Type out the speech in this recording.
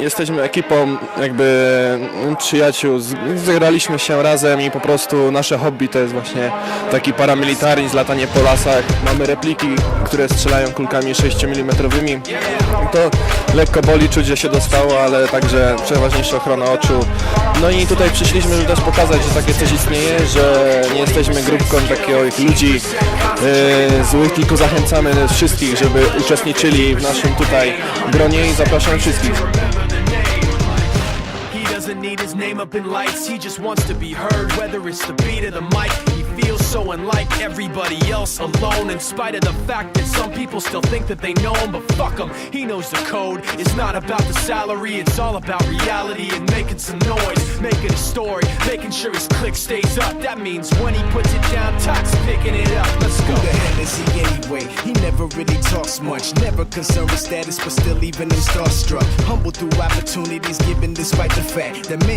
jesteśmy ekipą jakby przyjaciół, z- zegraliśmy się razem i po prostu nasze hobby to jest właśnie taki paramilitaryzm, latanie po lasach. Mamy repliki, które strzelają kulkami 6 mm. To lekko boli, czuć, że się dostało, ale także przeważniejsza ochrona oczu. No i tutaj przyszliśmy, żeby też pokazać, że takie coś istnieje, że nie jesteśmy grupką takich ludzi e, złych, tylko zachęcamy wszystkich, żeby uczestniczyli w naszym tutaj gronie i zapraszam wszystkich. He doesn't need his name up in lights, he just wants to be heard, whether it's the beat of the mic. He feels so unlike everybody else, alone, in spite of the fact that some people still think that they know him, but fuck him, he knows the code. It's not about the salary, it's all about reality and making some noise, making a story, making sure his click stays up. That means when he puts it down, Tox picking it up. Anyway? He never really talks much, never concerned with status, but still even him starstruck. Humble through opportunities given despite the fact that many